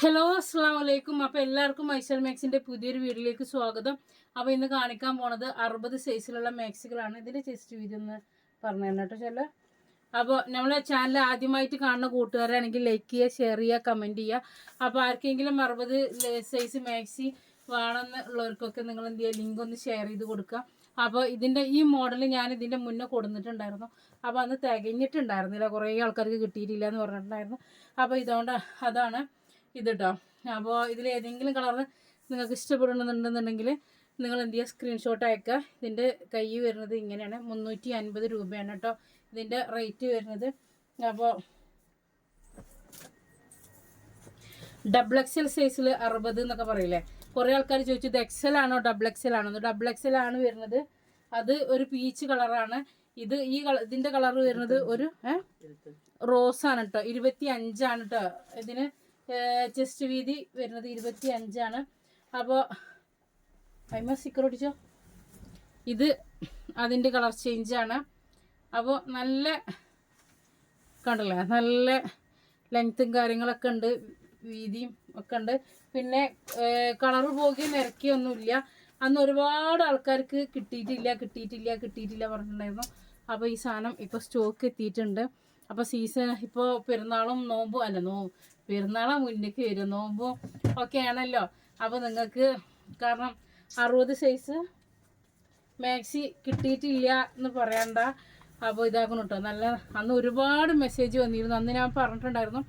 Hello അസ്സാം വലൈക്കും അപ്പോൾ എല്ലാവർക്കും ഐശ്വർ മാക്സിന്റെ പുതിയൊരു വീഡിയോയിലേക്ക് സ്വാഗതം. അപ്പോൾ ഇന്ന് കാണിക്കാൻ പോണത് അറുപത് സൈസിലുള്ള മാക്സികളാണ്. ഇതിന്റെ ചെസ്റ്റ് വീതി ഒന്ന് പറഞ്ഞു തരണം കേട്ടോ ചെല്ല. അപ്പോൾ നമ്മളെ ചാനൽ ആദ്യമായിട്ട് കാണുന്ന കൂട്ടുകാരാണെങ്കിൽ ലൈക്ക് ചെയ്യുക ഷെയർ ചെയ്യുക കമന്റ് ചെയ്യുക. അപ്പോൾ ആർക്കെങ്കിലും അറുപത് സൈസ് മാക്സി വേണമെന്ന് ഉള്ളവർക്കൊക്കെ നിങ്ങൾ എന്ത് ചെയ്യുക ലിങ്ക് ഒന്ന് ഷെയർ ചെയ്ത് കൊടുക്കുക. അപ്പോൾ ഇതിന്റെ ഈ മോഡൽ ഞാൻ ഇതിന്റെ മുന്നേ കൊടുത്തിട്ടുണ്ടായിരുന്നു അപ്പോൾ അന്ന് തികഞ്ഞിട്ടുണ്ടായിരുന്നില്ല. കുറേ ആൾക്കാർക്ക് കിട്ടിയിട്ടില്ല എന്ന് പറഞ്ഞിട്ടുണ്ടായിരുന്നു. അപ്പോൾ ഇതുകൊണ്ട് അതാണ് ഇത് കേട്ടോ അപ്പോൾ ഇതിൽ ഏതെങ്കിലും കളർ നിങ്ങൾക്ക് ഇഷ്ടപ്പെടുന്നുണ്ടെന്നുണ്ടെങ്കിൽ നിങ്ങൾ എന്ത് ചെയ്യുക? സ്ക്രീൻഷോട്ട് അയക്കുക. ഇതിന്റെ കൈ വരുന്നത് ഇങ്ങനെയാണ്. മുന്നൂറ്റി അൻപത് രൂപയാണ് കേട്ടോ. ഇതിന്റെ റേറ്റ് വരുന്നത്. അപ്പോൾ ഡബിൾ എക്സൽ സൈസിൽ അറുപത് എന്നൊക്കെ പറയില്ലേ? കുറേ ആൾക്കാർ ചോദിച്ചു ഇത് എക്സൽ ആണോ ഡബിൾ എക്സൽ ആണോ? ഡബിൾ എക്സൽ ആണ് വരുന്നത്. അത് ഒരു പീച്ച് കളറാണ് ഇത് ഈ കളർ ഇതിന്റെ കളർ വരുന്നത് ഒരു റോസ് ആണ് കേട്ടോ. ഇരുപത്തി അഞ്ചാണ് കേട്ടോ. ഇതിന് ചെസ്റ്റ് വീതി വരുന്നത് ഇരുപത്തി അഞ്ചാണ് അപ്പോൾ ഫൈമ സ്റ്റിക്കർ ഇത് അതിന്റെ കളർ ചേഞ്ചാണ് അപ്പോൾ നല്ല കണ്ടല്ലേ? നല്ല ലെങ്ത്തും കാര്യങ്ങളൊക്കെ ഉണ്ട് വീതിയും ഒക്കെ ഉണ്ട്. പിന്നെ കളറ് പോകി നിരക്കിയൊന്നുമില്ല. അന്ന് ഒരുപാട് ആൾക്കാർക്ക് കിട്ടിയിട്ടില്ല കിട്ടിയിട്ടില്ല കിട്ടിയിട്ടില്ല പറഞ്ഞിട്ടുണ്ടായിരുന്നു. അപ്പോൾ ഈ സാധനം ഇപ്പോൾ സ്റ്റോക്ക് എത്തിയിട്ടുണ്ട്. അപ്പോൾ സീസൺ ഇപ്പോൾ പെരുന്നാളും നോമ്പും അല്ല നോ പെരുന്നാളാ മുന്നിൽ വരും നോമ്പും ഒക്കെ ആണല്ലോ. അപ്പോൾ നിങ്ങൾക്ക് കാരണം അറുപത് സൈസ് മാക്സി കിട്ടിയിട്ടില്ല എന്ന് പറയണ്ട. അപ്പോൾ ഇതാക്കണം കേട്ടോ നല്ല അന്ന് ഒരുപാട് മെസ്സേജ് വന്നിരുന്നു. അന്ന് ഞാൻ പറഞ്ഞിട്ടുണ്ടായിരുന്നു.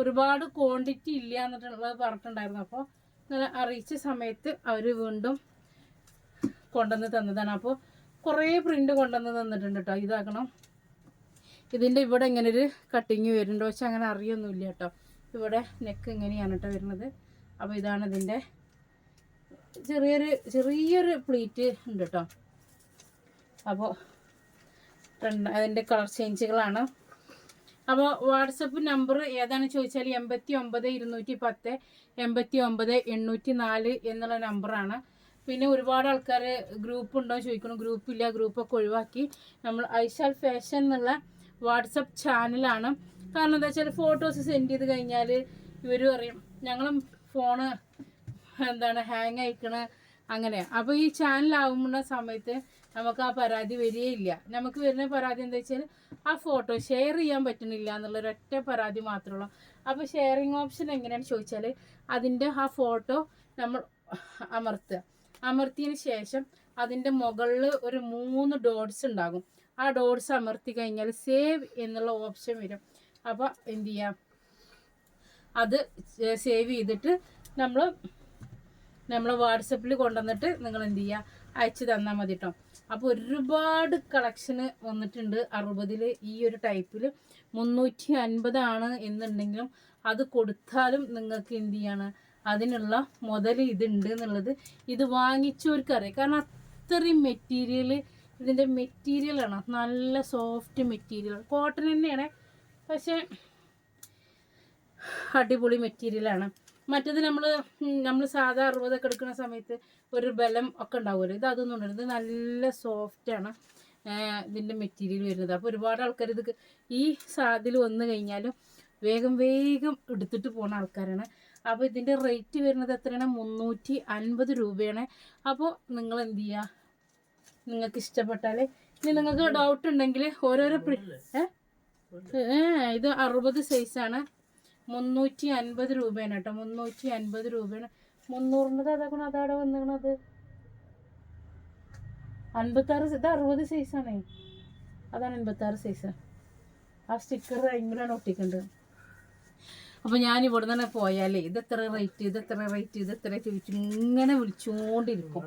ഒരുപാട് ക്വാണ്ടിറ്റി ഇല്ല എന്നിട്ടുള്ളത് പറഞ്ഞിട്ടുണ്ടായിരുന്നു. അപ്പോൾ ഇങ്ങനെ അറിയിച്ച സമയത്ത് അവർ വീണ്ടും കൊണ്ടുവന്ന് തന്നതാണ്. അപ്പോൾ കുറേ പ്രിന്റ് കൊണ്ടുവന്ന് തന്നിട്ടുണ്ട് കേട്ടോ ഇതാക്കണം. ഇതിന്റെ ഇവിടെ ഇങ്ങനൊരു കട്ടിങ് വരുന്നുണ്ട്. പക്ഷെ അങ്ങനെ അറിയൊന്നുമില്ല കേട്ടോ ഇവിടെ നെക്ക് ഇങ്ങനെയാണ് കേട്ടോ വരുന്നത്. അപ്പോൾ ഇതാണ് ഇതിന്റെ ചെറിയൊരു ചെറിയൊരു പ്ലീറ്റ് ഉണ്ട് കേട്ടോ അപ്പോൾ അതിന്റെ കളർ ചേഞ്ചുകളാണ് അപ്പോൾ വാട്സപ്പ് നമ്പർ ഏതാണ് ചോദിച്ചാൽ എൺപത്തി ഒമ്പത് ഇരുന്നൂറ്റി പത്ത് എൺപത്തി ഒമ്പത് എണ്ണൂറ്റി നാല് എന്നുള്ള നമ്പറാണ് പിന്നെ ഒരുപാട് ആൾക്കാർ ഗ്രൂപ്പ് ഉണ്ടോ ചോദിക്കണം ഗ്രൂപ്പില്ല ഗ്രൂപ്പൊക്കെ ഒഴിവാക്കി. നമ്മൾ ഐശാൽ ഫാഷൻ എന്നുള്ള വാട്സപ്പ് ചാനലാണ് കാരണം എന്താ വെച്ചാൽ ഫോട്ടോസ് സെൻഡ് ചെയ്ത് കഴിഞ്ഞാൽ ഇവർ പറയും ഞങ്ങളും ഫോണ് എന്താണ് ഹാങ് അയക്കണ അങ്ങനെ. അപ്പോൾ ഈ ചാനലാവുന്ന സമയത്ത് നമുക്ക് ആ പരാതി വരികയില്ല. നമുക്ക് വരുന്ന പരാതി എന്താ വെച്ചാൽ ആ ഫോട്ടോ ഷെയർ ചെയ്യാൻ പറ്റുന്നില്ല എന്നുള്ള ഒരൊറ്റ പരാതി മാത്രമേ ഉള്ളൂ. അപ്പോൾ ഷെയറിങ് ഓപ്ഷൻ എങ്ങനെയാണെന്ന് ചോദിച്ചാൽ അതിന്റെ ആ ഫോട്ടോ നമ്മൾ അമർത്തുക. അമർത്തിയതിന് ശേഷം അതിന്റെ മുകളിൽ ഒരു മൂന്ന് ഡോട്ട്സ് ഉണ്ടാകും. ആ ഡോട്ട്സ് അമർത്തി കഴിഞ്ഞാൽ സേവ് എന്നുള്ള ഓപ്ഷൻ വരും. അപ്പോൾ എന്ത് ചെയ്യാം? അത് സേവ് ചെയ്തിട്ട് നമ്മൾ നമ്മൾ വാട്സപ്പിൽ കൊണ്ടുവന്നിട്ട് നിങ്ങൾ എന്ത് ചെയ്യുക അയച്ചു തന്നാൽ മതി കേട്ടോ അപ്പോൾ ഒരുപാട് കളക്ഷന് വന്നിട്ടുണ്ട്. അറുപതിൽ ഈ ഒരു ടൈപ്പിൽ മുന്നൂറ്റി അൻപതാണ് എന്നുണ്ടെങ്കിലും അത് കൊടുത്താലും നിങ്ങൾക്ക് എന്ത് ചെയ്യാണ്? അതിനുള്ള മുതൽ ഇതുണ്ട് എന്നുള്ളത് ഇത് വാങ്ങിച്ചവർക്കറിയാം. കാരണം അത്രയും മെറ്റീരിയൽ ഇതിന്റെ മെറ്റീരിയലാണ് നല്ല സോഫ്റ്റ് മെറ്റീരിയൽ കോട്ടൺ തന്നെയാണ്. പക്ഷേ അടിപൊളി മെറ്റീരിയലാണ് മറ്റേത് നമ്മൾ നമ്മൾ സാധാ അറുപതൊക്കെ എടുക്കുന്ന സമയത്ത് ഒരു ബലം ഒക്കെ ഉണ്ടാവുമല്ലോ. ഇത് അതൊന്നും ഉണ്ട് ഇത് നല്ല സോഫ്റ്റാണ് ഇതിന്റെ മെറ്റീരിയൽ വരുന്നത്. അപ്പോൾ ഒരുപാട് ആൾക്കാർ ഇത് ഈ സാധ്യത വന്നു കഴിഞ്ഞാലും വേഗം വേഗം എടുത്തിട്ട് പോകുന്ന ആൾക്കാരാണ്. അപ്പോൾ ഇതിന്റെ റേറ്റ് വരുന്നത് എത്രയാണ്? മുന്നൂറ്റി അൻപത് രൂപയാണ്. അപ്പോൾ നിങ്ങൾ എന്ത് ചെയ്യുക നിങ്ങൾക്ക് ഇഷ്ടപ്പെട്ടാൽ ഇനി നിങ്ങൾക്ക് ഡൗട്ട് ഉണ്ടെങ്കിൽ ഓരോരോ പ്രി ഏ? ഇത് അറുപത് സൈസാണ്. മുന്നൂറ്റി അൻപത് രൂപയാണ് കേട്ടോ. മുന്നൂറ്റി അൻപത് രൂപയാണ് മുന്നൂറിന്റെ അതാക്കണം അതവിടെ വന്നിക്കണത്? അൻപത്താറ് ഇത് അറുപത് സൈസാണേ. അതാണ് അൻപത്താറ് സൈസ്. ആ സ്റ്റിക്കർ ഇങ്ങനെയാണ് ഒട്ടിക്കേണ്ടത്. അപ്പോൾ ഞാൻ ഇവിടെ തന്നെ പോയാലേ ഇത് എത്ര റേറ്റ്? ഇത് എത്ര റേറ്റ്? ഇത് എത്ര ചോദിച്ചു ഇങ്ങനെ വിളിച്ചുകൊണ്ടിരിക്കും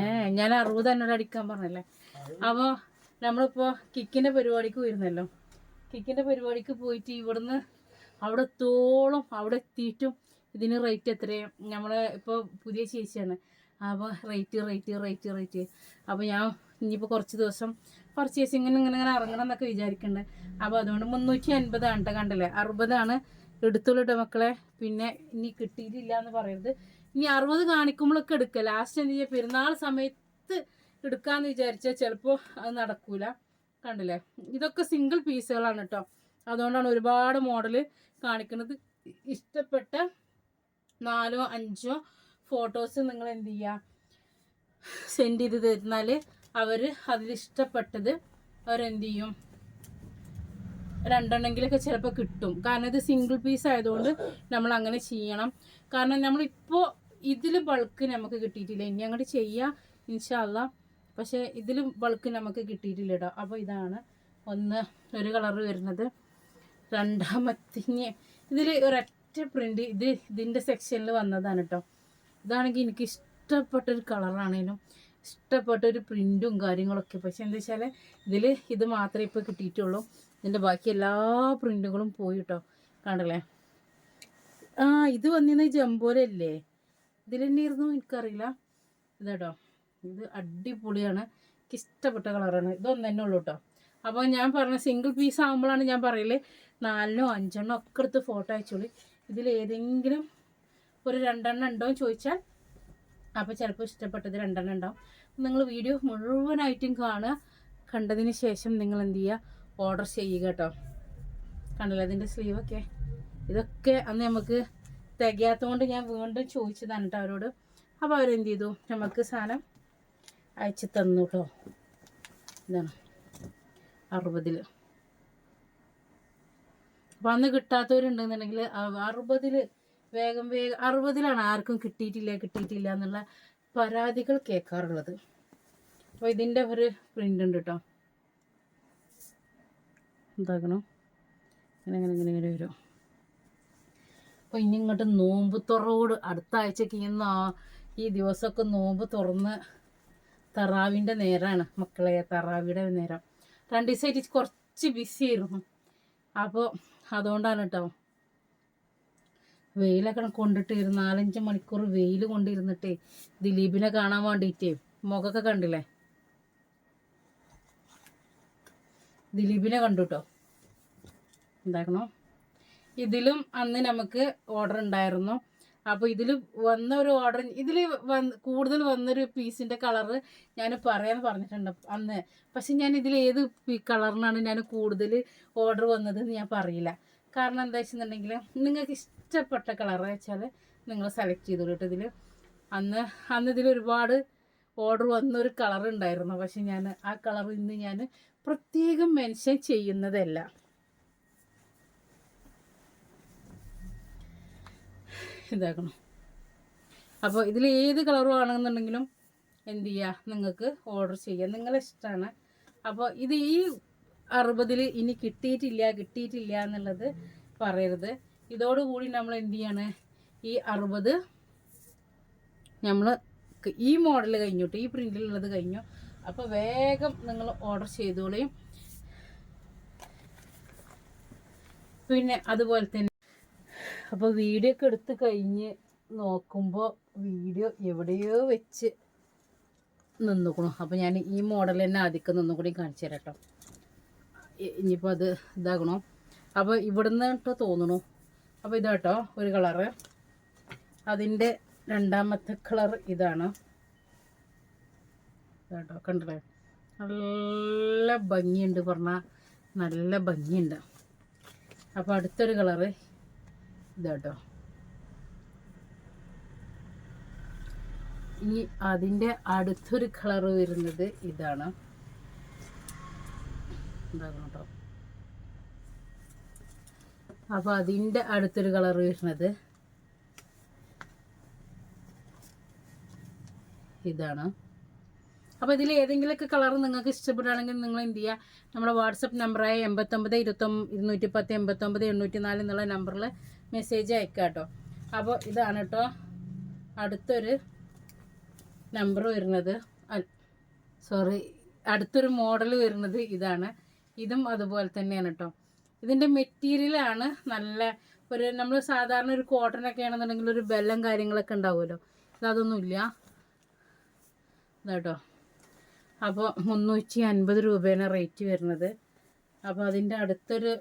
ഏ ഞാൻ അറുപത് എന്നോട് അടിക്കാൻ പറഞ്ഞല്ലേ? അപ്പോൾ നമ്മളിപ്പോൾ കിക്കിന്റെ പരിപാടിക്ക് പോയിരുന്നല്ലോ. കിക്കിന്റെ പരിപാടിക്ക് പോയിട്ട് ഇവിടുന്ന് അവിടെ എത്തോളം അവിടെ എത്തിയിട്ടും ഇതിന് റേറ്റ് എത്രയും നമ്മളെ ഇപ്പോൾ പുതിയ ചേച്ചിയാണ്. അപ്പോൾ റേറ്റ് റേറ്റ് റേറ്റ് റേറ്റ് അപ്പോൾ ഞാൻ ഇനിയിപ്പോൾ കുറച്ച് ദിവസം പർച്ചേസിങ്ങിന് ഇങ്ങനെ ഇങ്ങനെ ഇറങ്ങണം എന്നൊക്കെ വിചാരിക്കുന്നുണ്ട് അപ്പോൾ അതുകൊണ്ട് മുന്നൂറ്റി അൻപതാണ് കേട്ടോ കണ്ടല്ലേ? അറുപതാണ് എടുത്തുള്ളൂ മക്കളെ. പിന്നെ ഇനി കിട്ടിയിട്ടില്ല എന്ന് പറയരുത്. ഇനി അറുപത് കാണിക്കുമ്പോഴൊക്കെ എടുക്കുക ലാസ്റ്റ് എന്ത് ചെയ്യുക പെരുന്നാൾ സമയത്ത് എടുക്കാമെന്ന് വിചാരിച്ചാൽ ചിലപ്പോൾ അത് നടക്കൂല. കണ്ടില്ലേ? ഇതൊക്കെ സിംഗിൾ പീസുകളാണ് കേട്ടോ അതുകൊണ്ടാണ് ഒരുപാട് മോഡൽ കാണിക്കുന്നത്. ഇഷ്ടപ്പെട്ട നാലോ അഞ്ചോ ഫോട്ടോസ് നിങ്ങൾ എന്ത് ചെയ്യുക സെൻഡ് ചെയ്ത് തരുന്നാൽ അവർ അതിലിഷ്ടപ്പെട്ടത് അവരെന്ത് ചെയ്യും? രണ്ടെണ്ണെങ്കിലൊക്കെ ചിലപ്പോൾ കിട്ടും. കാരണം ഇത് സിംഗിൾ പീസ് ആയതുകൊണ്ട് നമ്മൾ അങ്ങനെ ചെയ്യണം. കാരണം നമ്മളിപ്പോൾ ഇതിൽ ബൾക്ക് നമുക്ക് കിട്ടിയിട്ടില്ല. ഇനി അങ്ങോട്ട് ചെയ്യാം. ഇൻഷാല്ല പക്ഷേ ഇതിലും ബൾക്ക് നമുക്ക് കിട്ടിയിട്ടില്ല കേട്ടോ അപ്പോൾ ഇതാണ് ഒന്ന് ഒരു കളർ വരുന്നത്. രണ്ടാമത്തെ ഇതിൽ ഒരൊറ്റ പ്രിന്റ് ഇത് ഇതിന്റെ സെക്ഷനിൽ വന്നതാണ് കേട്ടോ ഇതാണെങ്കിൽ എനിക്ക് ഇഷ്ടപ്പെട്ടൊരു കളറാണേലും ഇഷ്ടപ്പെട്ട ഒരു പ്രിന്റും കാര്യങ്ങളൊക്കെ. പക്ഷെ എന്താ വെച്ചാൽ ഇതിൽ ഇത് മാത്രമേ ഇപ്പോൾ കിട്ടിയിട്ടുള്ളൂ. ഇതിന്റെ ബാക്കി എല്ലാ പ്രിന്റുകളും പോയി കേട്ടോ കണ്ടല്ലേ? ആ ഇത് വന്നിരുന്ന ജംബോലല്ലേ ഇതിലെന്നെ ആയിരുന്നു എനിക്കറിയില്ല. ഇതാട്ടോ ഇത് അടിപൊളിയാണ്. ഇഷ്ടപ്പെട്ട കളറാണ്. ഇതൊന്നും തന്നെ ഉള്ളൂ കേട്ടോ അപ്പോൾ ഞാൻ പറഞ്ഞ സിംഗിൾ പീസ് ആകുമ്പോഴാണ് ഞാൻ പറയൽ. നാലിനോ അഞ്ചെണ്ണോ ഒക്കെ എടുത്ത് ഫോട്ടോ അയച്ചോളി. ഇതിൽ ഏതെങ്കിലും ഒരു രണ്ടെണ്ണം ഉണ്ടോ എന്ന് ചോദിച്ചാൽ അപ്പോൾ ചിലപ്പോൾ ഇഷ്ടപ്പെട്ടത് രണ്ടെണ്ണം ഉണ്ടാവും. നിങ്ങൾ വീഡിയോ മുഴുവനായിട്ടും കാണുക. കണ്ടതിന് ശേഷം നിങ്ങൾ എന്ത് ചെയ്യുക? ഓർഡർ ചെയ്യുക കേട്ടോ കണ്ടല്ലോ? അതിന്റെ സ്ലീവൊക്കെ ഇതൊക്കെ അന്ന് നമുക്ക് തികയാത്തതുകൊണ്ട് ഞാൻ വീണ്ടും ചോദിച്ചതാണ് കേട്ടോ അവരോട്. അപ്പോൾ അവരെന്ത് ചെയ്തു? നമുക്ക് സാധനം അയച്ചു തന്നു കേട്ടോ ഇതാണ്. അറുപതിൽ അപ്പം അന്ന് കിട്ടാത്തവരുണ്ടെന്നുണ്ടെങ്കിൽ അറുപതിൽ വേഗം വേഗം അറുപതിലാണ് ആർക്കും കിട്ടിയിട്ടില്ല കിട്ടിയിട്ടില്ല എന്നുള്ള പരാതികൾ കേൾക്കാറുള്ളത്. അപ്പോൾ ഇതിന്റെ ഒരു പ്രിന്റ് ഉണ്ട് കേട്ടോ എന്താക്കണം ഇങ്ങനെ ഇങ്ങനെ ഇങ്ങനെ ഇങ്ങനെ വരും. അപ്പോൾ ഇനി ഇങ്ങോട്ട് നോമ്പ് തുറവോട് അടുത്ത ആഴ്ചക്ക് ഇന്ന് ഈ ദിവസമൊക്കെ നോമ്പ് തുറന്ന് തറാവിന്റെ നേരമാണ് മക്കളെ തറാവിയുടെ നേരം. രണ്ട് ദിവസമായിട്ട് കുറച്ച് ബിസി ആയിരുന്നു. അപ്പോൾ അതുകൊണ്ടാണ് കേട്ടോ വെയിലൊക്കെ കൊണ്ടിട്ട് നാലഞ്ച് മണിക്കൂർ വെയിൽ കൊണ്ടിരുന്നിട്ടേ ദിലീപിനെ കാണാൻ വേണ്ടിയിട്ടേ മുഖമൊക്കെ കണ്ടില്ലേ? ദിലീപിനെ കണ്ടു കേട്ടോ എന്താക്കണോ ഇതിലും അന്ന് നമുക്ക് ഓർഡർ ഉണ്ടായിരുന്നു. അപ്പോൾ ഇതിൽ വന്ന ഒരു ഓർഡർ ഇതിൽ വന്ന് കൂടുതൽ വന്നൊരു പീസിന്റെ കളറ് ഞാൻ പറയാൻ പറഞ്ഞിട്ടുണ്ട് അന്ന്. പക്ഷെ ഞാൻ ഇതിൽ ഏത് കളറിനാണ് ഞാൻ കൂടുതൽ ഓർഡർ വന്നതെന്ന് ഞാൻ പറയില്ല. കാരണം എന്താ വെച്ചിട്ടുണ്ടെങ്കിൽ നിങ്ങൾക്ക് ഇഷ്ടപ്പെട്ട കളർ വെച്ചാൽ നിങ്ങൾ സെലക്ട് ചെയ്തോളൂ കേട്ടോ ഇതിൽ അന്ന് അന്ന് ഇതിൽ ഒരുപാട് ഓർഡർ വന്നൊരു കളർ ഉണ്ടായിരുന്നു. പക്ഷെ ഞാൻ ആ കളർ ഇന്ന് ഞാൻ പ്രത്യേകം മെൻഷൻ ചെയ്യുന്നതല്ല. ഇതാക്കണം. അപ്പോൾ ഇതിൽ ഏത് കളറും ആണെന്നുണ്ടെങ്കിലും എന്ത് ചെയ്യുക നിങ്ങൾക്ക് ഓർഡർ ചെയ്യാം. നിങ്ങളെ ഇഷ്ടമാണ് അപ്പോൾ ഇത് ഈ അറുപതിൽ ഇനി കിട്ടിയിട്ടില്ല കിട്ടിയിട്ടില്ല എന്നുള്ളത് പറയരുത്. ഇതോടുകൂടി നമ്മൾ എന്ത് ചെയ്യാണ്? ഈ അറുപത് നമ്മൾ ഈ മോഡൽ കഴിഞ്ഞു ട്ടോ ഈ പ്രിന്റിലുള്ളത് കഴിഞ്ഞു. അപ്പോൾ വേഗം നിങ്ങൾ ഓർഡർ ചെയ്തോളേ. പിന്നെ അതുപോലെ തന്നെ അപ്പോൾ വീഡിയോ ഒക്കെ എടുത്ത് കഴിഞ്ഞ് നോക്കുമ്പോൾ വീഡിയോ എവിടെയോ വെച്ച് നിന്നുക്കണു. അപ്പോൾ ഞാൻ ഈ മോഡൽ തന്നെ ആദ്യം നിന്നും കൂടി കാണിച്ചു തരാം കേട്ടോ ഇനിയിപ്പോൾ അത് ഇതാകണോ. അപ്പോൾ ഇവിടുന്ന് കേട്ടോ തോന്നണു. അപ്പോൾ ഇതാട്ടോ ഒരു കളറ്. അതിന്റെ രണ്ടാമത്തെ കളർ ഇതാണ്. കേട്ടോ കണ്ടല്ലേ? നല്ല ഭംഗിയുണ്ട് പറഞ്ഞാൽ നല്ല ഭംഗിയുണ്ട്. അപ്പോൾ അടുത്തൊരു കളറ് ഇതാട്ടോ. ഇനി അതിന്റെ അടുത്തൊരു കളർ വരുന്നത് ഇതാണ്. എന്താകണം കേട്ടോ അപ്പോൾ അതിന്റെ അടുത്തൊരു കളർ വരുന്നത് ഇതാണ്. അപ്പോൾ ഇതിൽ ഏതെങ്കിലുമൊക്കെ കളർ നിങ്ങൾക്ക് ഇഷ്ടപ്പെടുകയാണെങ്കിൽ നിങ്ങൾ എന്ത് ചെയ്യുക? നമ്മുടെ വാട്സപ്പ് നമ്പറായ എൺപത്തൊമ്പത് ഇരുപത്തൊമ്പ ഇരുന്നൂറ്റി പത്ത് എൺപത്തൊമ്പത് എണ്ണൂറ്റി നാല് എന്നുള്ള നമ്പറിൽ മെസ്സേജ് അയക്കുക കേട്ടോ. അപ്പോൾ ഇതാണ് കേട്ടോ അടുത്തൊരു നമ്പർ വരുന്നത്. സോറി അടുത്തൊരു മോഡൽ വരുന്നത് ഇതാണ്. ഇതും അതുപോലെ തന്നെയാണ് കേട്ടോ. ഇതിന്റെ മെറ്റീരിയലാണ് നല്ല ഒരു നമ്മൾ സാധാരണ ഒരു കോട്ടനൊക്കെ ആണെന്നുണ്ടെങ്കിൽ ഒരു ബെല്ലം കാര്യങ്ങളൊക്കെ ഉണ്ടാവുമല്ലോ. ഇതൊന്നുമില്ല ഇതാട്ടോ അപ്പോൾ മുന്നൂറ്റി അൻപത് രൂപയാണ് റേറ്റ് വരുന്നത്. അപ്പോൾ അതിന്റെ അടുത്തൊരു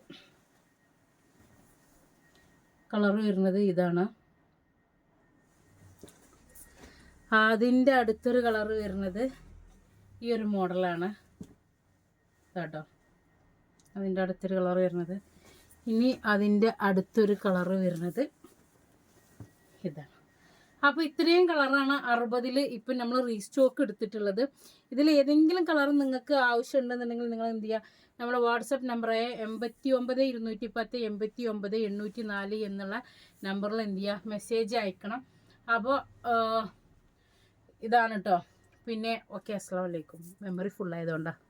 കളർ വരുന്നത് ഇതാണ്. അതിന്റെ അടുത്തൊരു കളർ വരുന്നത് ഈ ഒരു മോഡലാണ് കേട്ടോ അതിന്റെ അടുത്തൊരു കളർ വരുന്നത്. ഇനി അതിന്റെ അടുത്തൊരു കളർ വരുന്നത് ഇതാണ്. അപ്പോൾ ഇത്രയും കളറാണ് അറുപതിൽ ഇപ്പം നമ്മൾ റീസ്റ്റോക്ക് എടുത്തിട്ടുള്ളത്. ഇതിൽ ഏതെങ്കിലും കളർ നിങ്ങൾക്ക് ആവശ്യമുണ്ടെന്നുണ്ടെങ്കിൽ നിങ്ങൾ എന്ത് ചെയ്യുക നമ്മുടെ വാട്സപ്പ് നമ്പറായ എൺപത്തി ഒമ്പത് ഇരുന്നൂറ്റി പത്ത് എൺപത്തി ഒമ്പത് എണ്ണൂറ്റി നാല് എന്നുള്ള നമ്പറിൽ എന്ത് ചെയ്യുക മെസ്സേജ് അയക്കണം. അപ്പോൾ ഇതാണ് കേട്ടോ പിന്നെ ഓക്കെ അസ്സാം വലൈക്കും മെമ്മറി ഫുള്ളായതുകൊണ്ടാണ്